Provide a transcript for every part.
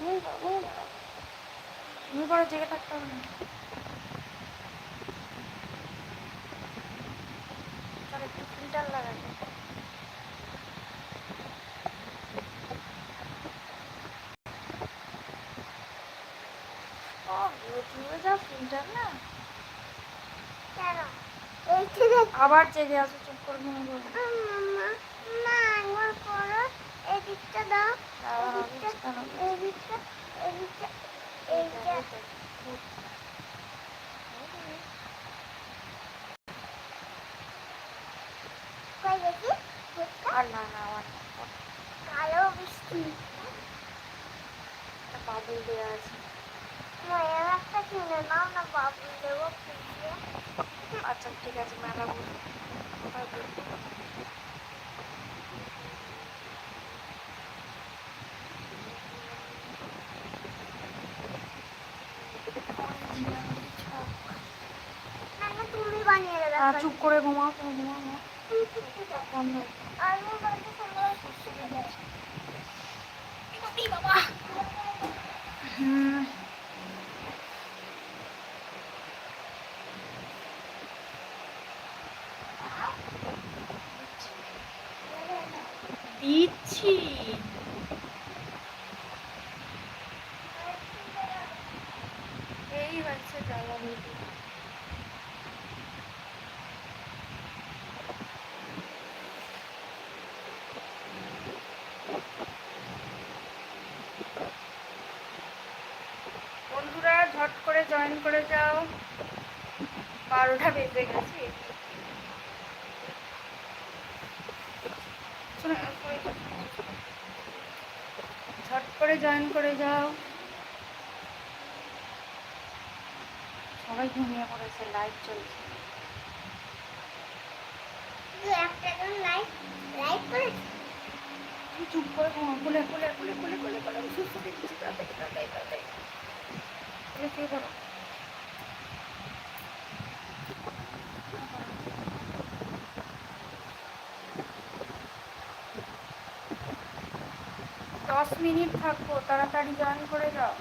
ঘুমিয়ে পড়ো জেগে থাকতে হবে না। একটু ফিল্টার লাগাই। না? কেন? আবার জেগে আসো চুপ করে ঘুমিয়ে পড়ো। মামা মা একবার করো এদিকটা দাও। দাঁড়াও, এদিকটা দাঁড়াও। এদিকটা এদিকটা এইটা কই দেখি দেখো আর না না আমার কালো বৃষ্টি একটা বাবুল দেওয়া আছে মায়ের একটা কিনে দাও না বাবু দেবো খুঁজে আচ্ছা ঠিক আছে মেলা বল কোথায় বলব? না তুমি বানিয়ে দেবে আহ, চুপ করে ঘুমাও তুমি ঘুমাও না। বন্ধ হয়ে গেছে। আমি বলতে সময় হুম দিচ্ছি এই হচ্ছে জ্বালা বেশি। বন্ধুরা ঝট করে করে যাও বারোটা বেজে গেছে ঝট করে জয়েন করে যাও সবাই ঘুমিয়ে পড়েছে লাইভ চলছে চুপ করে খুলে খুলে খুলে খুলে খুলে খুলে আমি সুস্থ দিচ্ছি তাড়াতাড়ি তাড়াতাড়ি তাড়াতাড়ি খুলে দশ মিনিট থাকব, তাড়াতাড়ি জয়েন করে যাও।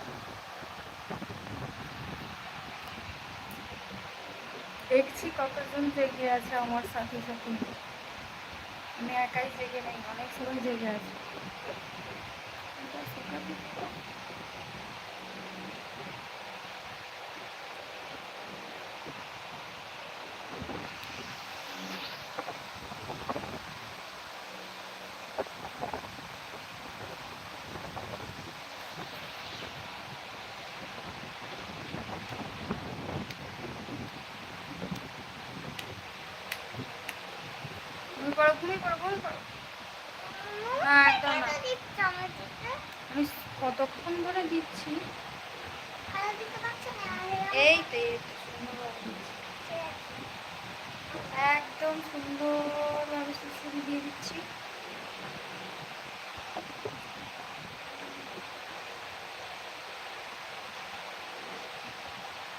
দেখছি কতজন জেগে আছে আমার সাথে সাথে। আমি একাই জেগে নেই, অনেক সবাই জেগে আছে ঘুমিয়ে পড়ো ঘুমিয়ে পড়ো ঘুমিয়ে পড়ো না, একদম না। দিচ্ছ আমার দিতে আমি কতক্ষণ ধরে দিচ্ছি ভালো দিতে পারছ না একদম সুন্দরভাবে সুসুরি দিয়ে দিচ্ছি।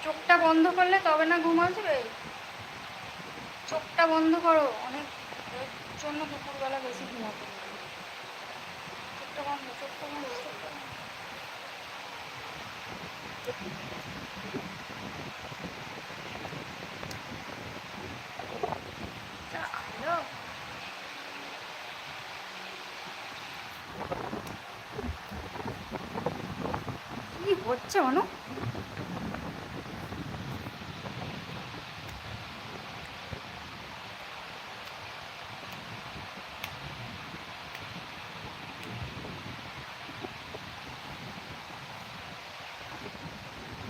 চোখটা বন্ধ করলে তবে না ঘুম আসবে? চোখটা বন্ধ করো, অনেক জন্য দুপুরবেলা বেশি ঘুমাতে। চোখটা বন্ধ চোখটা বন্ধ চোখটা বন্ধ যা আলো কি হচ্ছে অনু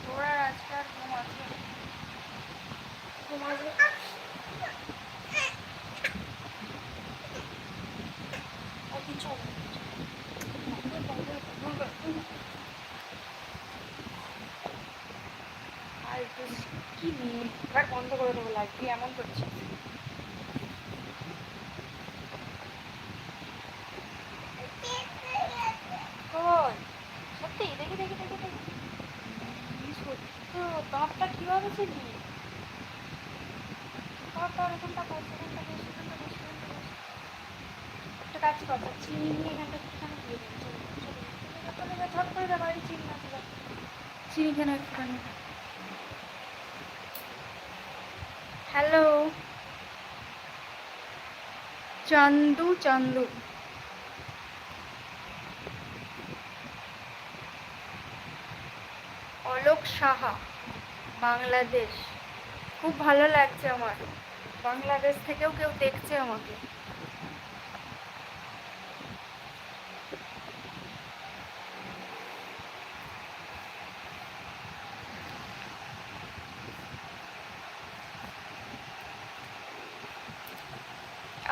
তোরা আজকে আর ঘুম আসবে না। ঘুম আসবে ও কিছু হবে না। আর একটু কি নিয়ে এবার বন্ধ করে দেবো লাইট তুই এমন করছিস কই সত্যি দেখি দেখি দেখি দেখি কি সত্যি তো দাঁতটা কীভাবে ছিলি কর কর এখানটা বস এখানটা বস এখানটা বস এখানটা বস একটা কাজ কর চিনি চিনি হ্যালো। চান্দু চান্দু। অলোক সাহা, বাংলাদেশ। খুব ভালো লাগছে আমার। বাংলাদেশ থেকেও কেউ দেখছে আমাকে।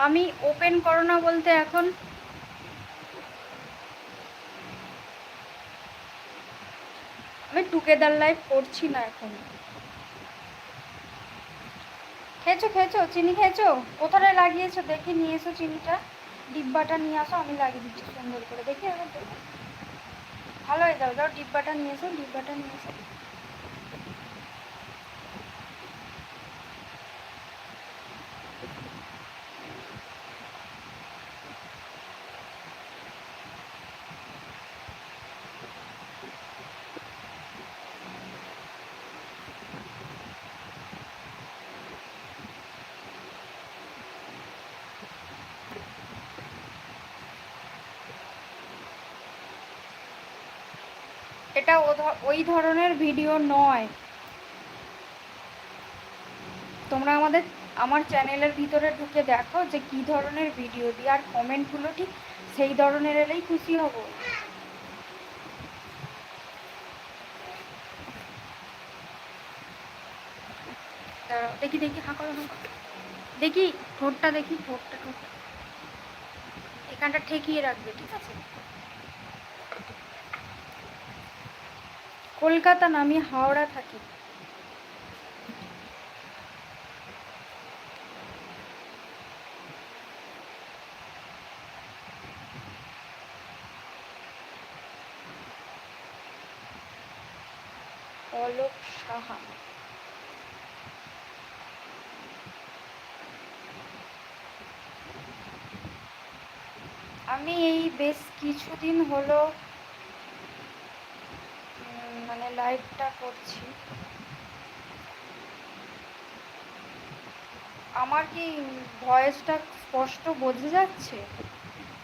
আমি ওপেন করো না বলতে এখন। আমি টুগেদার লাইভ করছি না এখন। খেয়েছো খেয়েছো? চিনি খেয়েছো? কোথায় লাগিয়েছো? দেখে নিয়ে এসো চিনিটা। ডিব্বাটা নিয়ে আসো, আমি লাগিয়ে দিচ্ছি সুন্দর করে। দেখি ভালো হয়ে যাও দাও, ডিব্বাটা নিয়ে এসো, ডিব্বাটা নিয়ে এসো। ওই ধরনের ভিডিও নয়। তোমরা আমাদের, আমার চ্যানেলের ভিতরে ঢুকে দেখো যে কি ধরনের ভিডিও দিই আর কমেন্টগুলো ঠিক সেই ধরনের এলেই খুশি হব। দেখি দেখি, হাঁ, করো হাঁ, করো। দেখি, ঠোঁটটা দেখি, ঠোঁটটা ঠোঁটটা। এখানটা ঠেকিয়ে রাখবে, ঠিক আছে? কলকাতা না আমি হাওড়া থাকি। অলোক সাহা। আমি এই বেশ কিছুদিন হলো লাইভটা করছি। আমার কি ভয়েসটা স্পষ্ট বোঝা যাচ্ছে?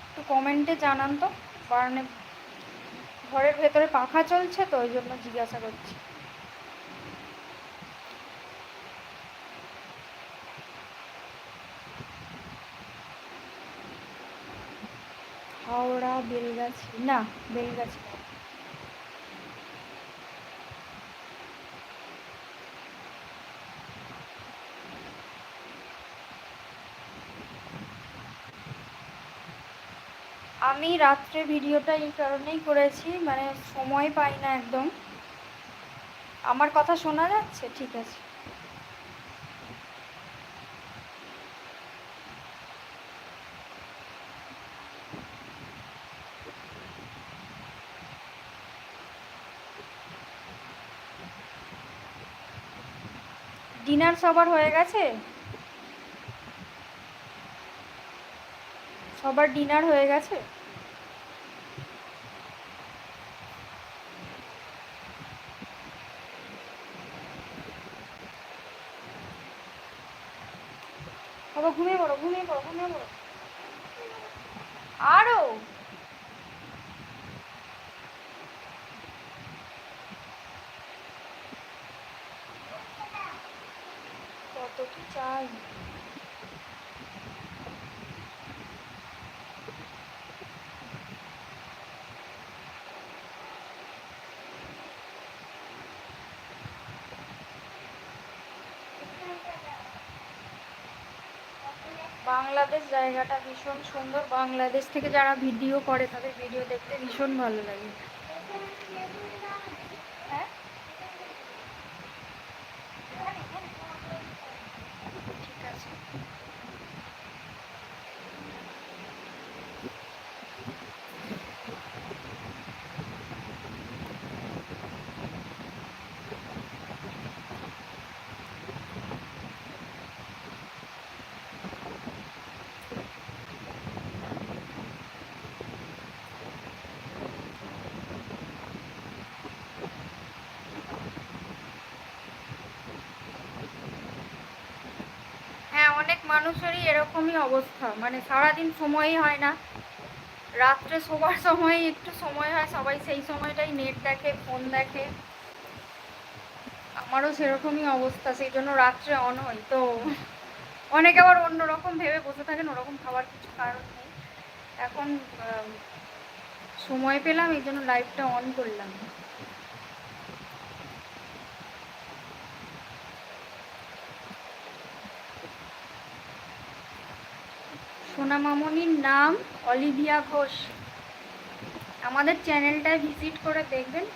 একটু কমেন্টে জানান তো, কারণে ঘরের ভেতরে পাখা চলছে তো, ওই জন্য জিজ্ঞাসা করছি। হাওড়া, বেলগাছি, না, বেলগাছি। আমি রাত্রে ভিডিওটা এই কারণেই করেছি মানে সময় পাই না একদম। আমার কথা শোনা যাচ্ছে? ঠিক আছে। ডিনার সবার হয়ে গেছে? সবার ডিনার হয়ে গেছে? বাবা ঘুমিয়ে পড়ো ঘুমিয়ে পড়ো ঘুমিয়ে পড়ো। আরও। কত কি চাই। বাংলাদেশ জায়গাটা ভীষণ সুন্দর। বাংলাদেশ থেকে যারা ভিডিও করে, তাদের ভিডিও দেখতে ভীষণ ভালো লাগে। মানুষেরই এরকমই অবস্থা। মানে সারাদিন সময়ই হয় না। রাত্রে শোবার সময় একটু সময় হয়, সবাই সেই সময়টাই নেট দেখে ফোন দেখে। আমারও সেরকমই অবস্থা, সেই জন্য রাত্রে অন হয়। তো অনেকে আবার অন্যরকম ভেবে বসে থাকেন, ওরকম খাবার কিছু কারণ নেই। এখন সময় পেলাম, এই জন্য লাইভটা অন করলাম। সোনা মামনির নাম অলিভিয়া ঘোষ। আমাদের চ্যানেলটা ভিজিট করে দেখবেন।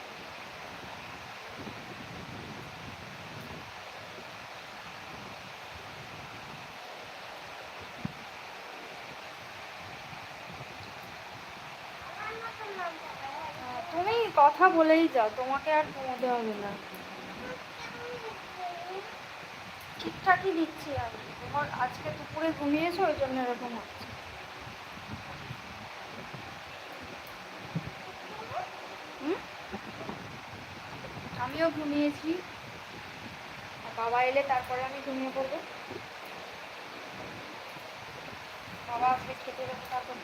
তুমি কথা বলেই যাও, তোমাকে আর ঘুমোতে হবে না। ঠিকঠাকই দিচ্ছি আমি। তোমার আজকে দুপুরে ঘুমিয়েছো ওই জন্য এরকম হচ্ছে? আমিও ঘুমিয়েছি। বাবা এলে তারপরে আমি ঘুমিয়ে পড়ব। বাবা আসলে খেতে দেবো, তারপর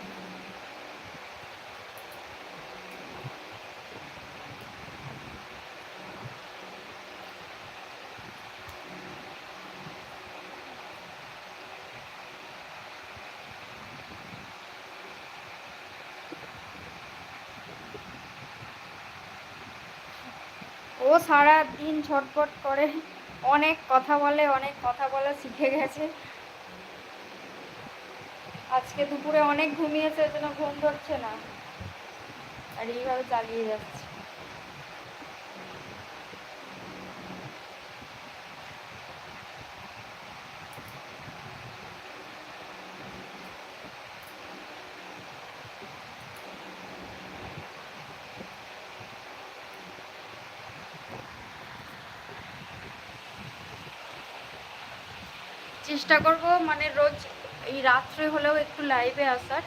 সারা দিন ছটফট করে অনেক কথা বলে, অনেক কথা বলা শিখে গেছে। আজকে দুপুরে অনেক ঘুমিয়েছে ওই জন্য ঘুম ধরছে না। আর এইভাবে চালিয়ে যাচ্ছে। চেষ্টা করব মানে রোজ এই রাত্রে হলেও একটু লাইভে আসার।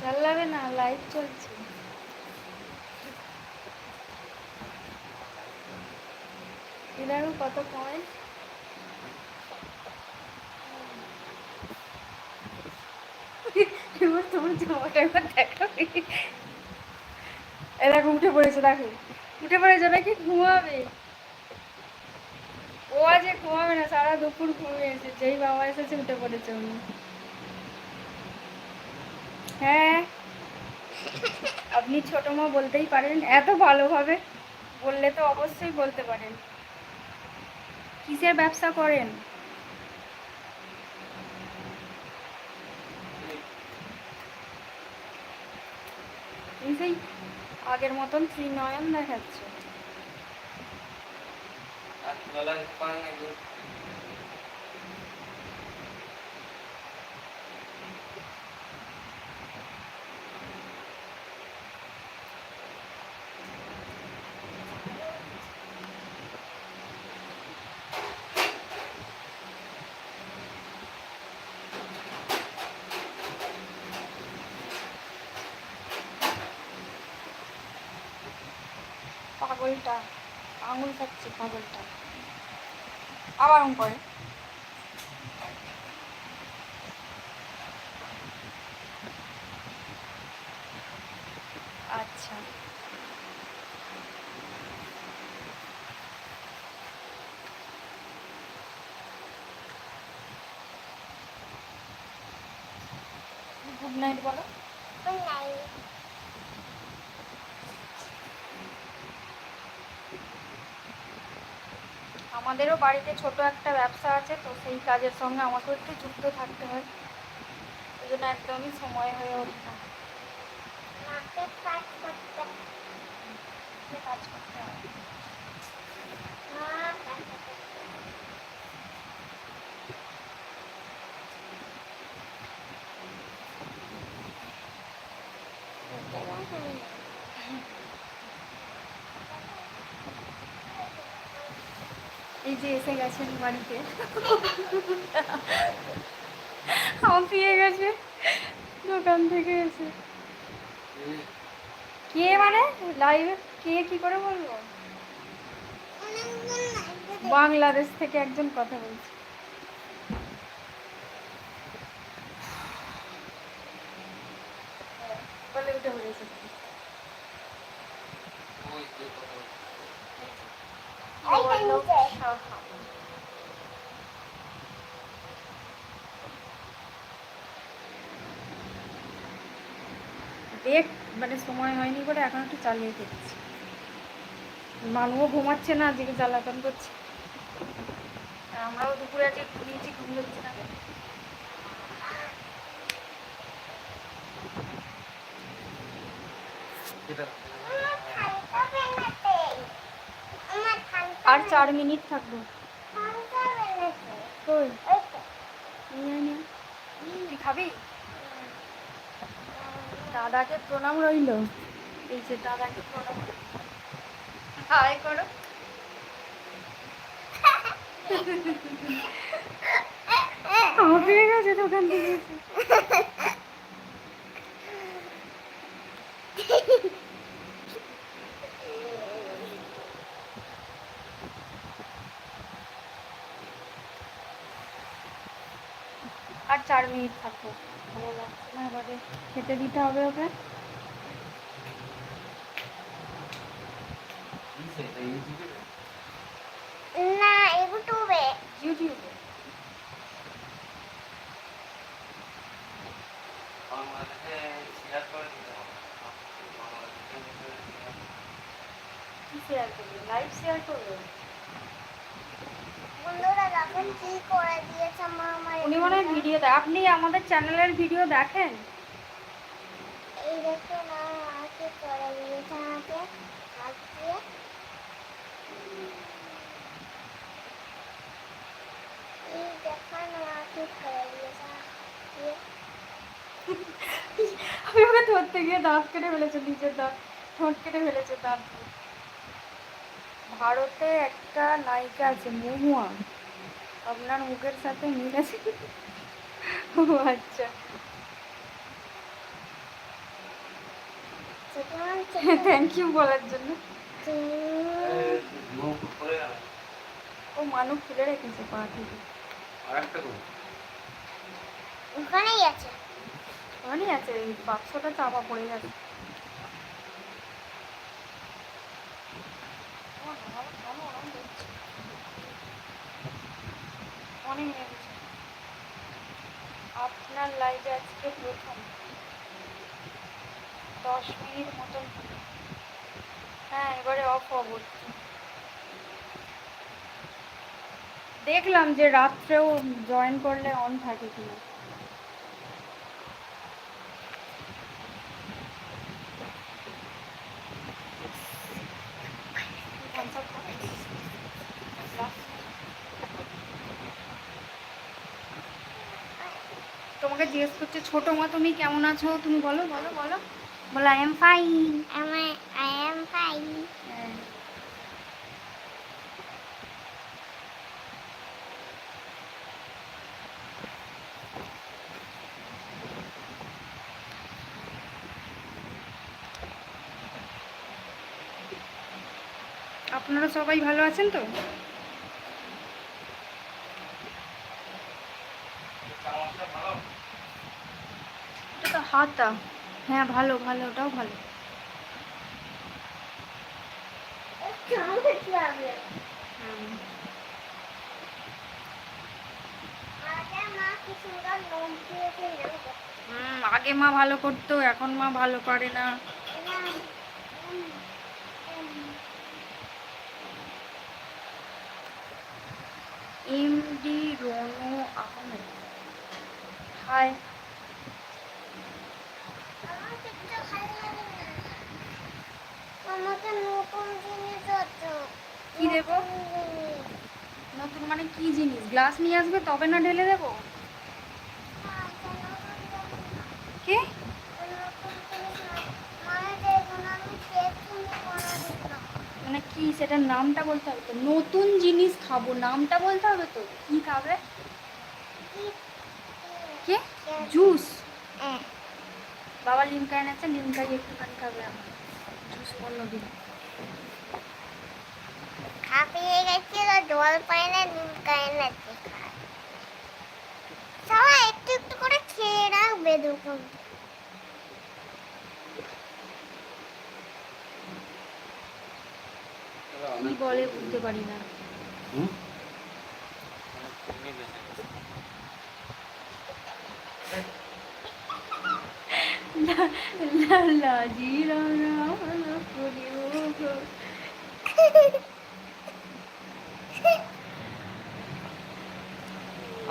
চালাবে না লাইভ চলছে। কত পয়েন্ট এবার তোমার জামাটা এবার দেখো এ দেখো, উঠে পড়েছে, দেখো। উঠে পড়েছে নাকি ঘুমাবে। ও আজ ঘুমাবে না, সারা দুপুর ঘুমিয়েছে যেই বাবা এসেছে, উঠে পড়েছে উনি। হ্যাঁ। আপনি ছোট মা বলতেই পারেন, এত ভালোভাবে বললে তো অবশ্যই বলতে পারেন। কিসের ব্যবসা করেন? সেই আগের মতন ত্রিনয়ন দেখাচ্ছে। পাগলটা আঙুল খাচ্ছে পাগলটা। আবার করে আচ্ছা গুড নাইট বলো Good night. আমাদেরও বাড়িতে ছোট একটা ব্যবসা আছে তো সেই কাজের সঙ্গে আমাকেও একটু যুক্ত থাকতে হয়। ওই জন্য একদমই সময় হয়ে ওঠে না। কাজ করতে কাজ করতে হয়। এই যে এসে গেছেন বাড়িতে আমার পেয়ে গেছে, দোকান থেকে এসে। কে মানে? লাইভে কে কি করে বলব? বাংলাদেশ থেকে একজন কথা বলছে। বলে উঠে নিচে। দেখ মানে সময় হয়নি বলে এখন একটু চালিয়ে দিচ্ছি মানুও ঘুমাচ্ছে না আজকে জ্বালাতন করছে। আমরাও দুপুরে আজকে ঘুমিয়েছি ঘুম হচ্ছে না আমার ঠান্ডা বেলাতে। আমার ঠান্ডা আর চার মিনিট থাকব। খাবি? দাদাকে প্রণাম রইল। এই যে দাদাকে প্রণাম। হাই করো। আমার পেয়ে গেছে দোকান থেকে। আর চার মিনিট থাকব। ভালো লাগছে না এবারে খেতে দিতে হবে ওকে? না ইউটিউবে। ইউটিউবে কি শেয়ার করবে লাইভ শেয়ার করবে বন্ধুরা দেখেন কি করে দিয়েছে মা আমার উনি মনে হয় ভিডিও দেয় আপনি আমাদের চ্যানেলের ভিডিও দেখেন? এই দেখুন মা কি করে দিয়েছে আমাকে হাত দিয়ে। এই দেখুন মা করে দিয়েছে আমি ওকে ধরতে গিয়ে দাঁত কেটে ফেলেছে নিজের দাঁত ঠোঁট কেটে ফেলেছে দাঁত। ভারতে একটা নায়িকা আছে মহুয়া। আপনার মুখের সাথে মিল আছে আচ্ছা। থ্যাংক ইউ বলার জন্য। ও মানুষ খুলে রেখেছে পা থেকে। ওখানেই আছে। ওখানেই আছে এই বাক্সটা চাপা পড়ে করছে। অনেক নেমেছে আপনার লাইভে আজকে প্রথম। দশ মিনিট মতন হ্যাঁ এবারে অফ অবস্থা দেখলাম যে রাত্রেও জয়েন করলে অন থাকে কিনা। তোমাকে জিজ্ঞেস করছে ছোট মা তুমি কেমন আছো? তুমি বলো বলো বলো। বলো I am fine I am fine আপনারা সবাই ভালো আছেন তো? হাতা। হ্যাঁ ভালো ভালো, ওটাও ভালো। আগে মা ভালো করতো, এখন মা ভালো করে না। এমডি রনু আহমেদ। হাই। আমাকে নতুন জিনিস হতো কি দেবো? নতুন মানে কি জিনিস? গ্লাস নিয়ে আসবে তবে না ঢেলে দেবো? কে? মানে কি সেটার নামটা বলতে হবে তো? নতুন জিনিস খাব নামটা বলতে হবে তো? কি খাবে? কে? জুস। হ্যাঁ। বাবা লিমকা এনেছে লিমকাই একটুখানি খাবে আমার হাঁপিয়ে গেছিল জল পায় না নিম খায় না সবাই একটু একটু করে খেয়ে রাখবে দুপুর কি বলে বুঝতে পারি না। লা লা জি রা রা রা করি ও গো।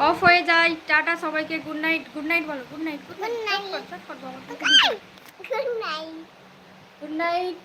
অফ হয়ে যায়। টাটা সবাইকে। গুড নাইট গুড নাইট বলো। Good night good night good night good night